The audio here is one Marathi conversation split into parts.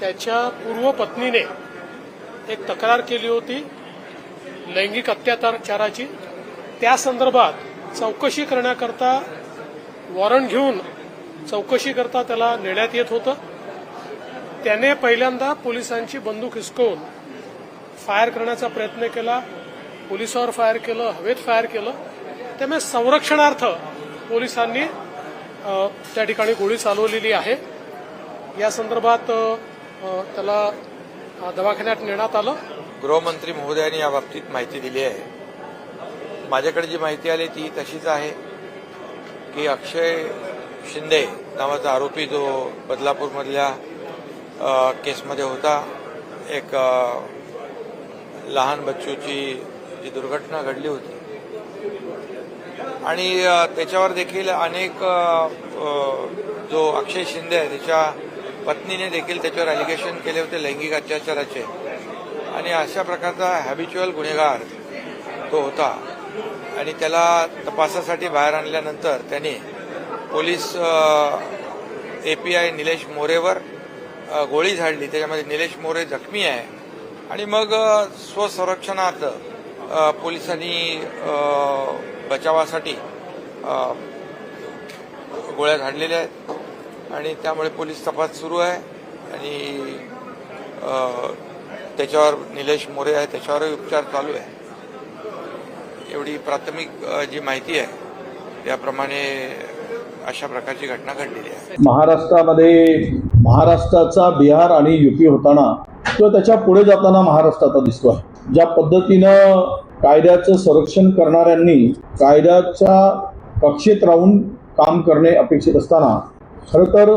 त्याच्या पूर्व पत्नीने एक तक्रार केली होती लैंगिक अत्याचाराची त्या संदर्भात चौकशी करण्याकरता वॉरंट घेऊन चौकशीकरता त्याला नेण्यात येत होतं. त्याने पहिल्यांदा पोलिसांची बंदूक हिसकवून फायर करण्याचा प्रयत्न केला. पोलिसावर फायर केलं हवेत फायर केलं. त्यामुळे संरक्षणार्थ पोलिसांनी त्या ठिकाणी गोळी चालवलेली आहे. या संदर्भात त्याला दवाखान्यात नेण्यात आलं. गृहमंत्री महोदयांनी या बाबतीत माहिती दिली आहे. माझ्याकडे जी माहिती आली ती तशीच आहे की अक्षय शिंदे नावाचा आरोपी जो बदलापूरमधल्या केसमध्ये होता एक लहान बच्चूची जी दुर्घटना घडली होती. आणि त्याच्यावर देखील अनेक जो अक्षय शिंदे आहे त्याच्या पत्नीने देखील त्याच्यावर अलिगेशन केले होते लैंगिक अत्याचाराचे. आणि अशा प्रकारचा हॅबिच्युअल गुन्हेगार तो होता. आणि त्याला तपासासाठी बाहेर आणल्यानंतर त्याने पोलीस एपीआय निलेश मोरेवर गोळी झाडली. त्याच्यामध्ये निलेश मोरे जखमी आहे. आणि मग स्वसंरक्षणात पोलिसांनी बचावासाठी गोळ्या झाडलेल्या आहेत. आणि त्यामुळे पोलीस तपास सुरू आहे. आणि त्याच्यावर निलेश मोरे आहे त्याच्यावरही उपचार चालू आहे. एवढी प्राथमिक जी माहिती आहे त्याप्रमाणे अशा प्रकारची घटना घडलेली आहे. महाराष्ट्रामध्ये महाराष्ट्राचा बिहार आणि युपी होताना किंवा त्याच्या पुढे जाताना महाराष्ट्र आता दिसतो आहे ज्या पद्धतीनं कायद्याचं संरक्षण करणाऱ्यांनी कायद्याच्या कक्षेत राहून काम करणे अपेक्षित असताना खरं तर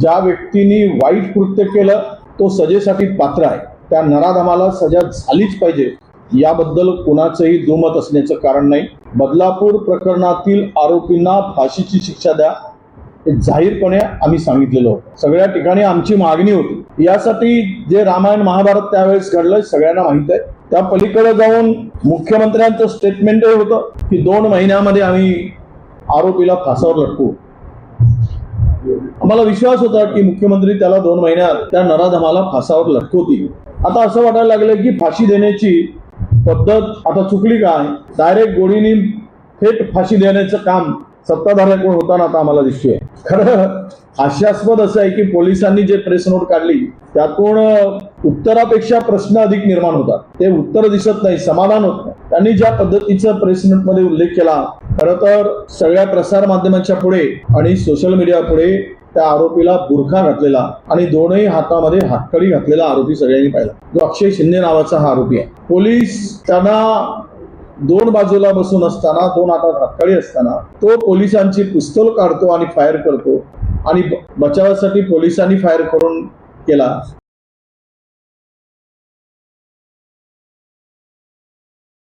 ज्या व्यक्तींनी वाईट कृत्य केलं तो सजेसाठी पात्र आहे. त्या नराधमाला सजा झालीच पाहिजे. याबद्दल कुणाचंही दुमत असण्याचं कारण नाही. बदलापूर प्रकरणातील आरोपींना फाशीची शिक्षा द्या. हे जाहीरपणे आम्ही सांगितलेलं होतं. सगळ्या ठिकाणी आमची मागणी होती. यासाठी जे रामायण महाभारत त्यावेळेस घडलं सगळ्यांना माहीत आहे. त्या पलीकडे जाऊन मुख्यमंत्र्यांचं स्टेटमेंटही होतं की दोन महिन्यामध्ये आम्ही आरोपीला फासावर लटकू आम्हाला विश्वास होता की मुख्यमंत्री त्याला दोन महिन्यात त्या नराधमाला फासावर लटकवतील. आता असं वाटायला लागलं की फाशी देण्याची पद्धत आता चुकली काय डायरेक्ट गोळीनी थेट फाशी देण्याचं काम सत्ताधाऱ्याकडून होताना आता आम्हाला दिसतोय. खरं हास्यास्पद असं आहे की पोलिसांनी जे प्रेस नोट काढली त्यातून उत्तरापेक्षा प्रश्न अधिक निर्माण होतात. ते उत्तर दिसत नाही समाधान होत नाही. त्यांनी ज्या पद्धतीचा प्रेस नोटमध्ये उल्लेख केला खरं तर सगळ्या प्रसार माध्यमांच्या पुढे आणि सोशल मीडिया पुढे त्या आरोपीला बुरखा घातलेला आणि दोनही हातामध्ये हातकडी घातलेला आरोपी सगळ्यांनी पाहिला. जो अक्षय शिंदे नावाचा हा आरोपी आहे. पोलीस त्यांना दोन बाजूला बसून असताना दोन हातात हातकडी असताना तो पोलिसांची पिस्तोल काढतो आणि फायर करतो आणि बचावासाठी पोलिसांनी फायर करून केला.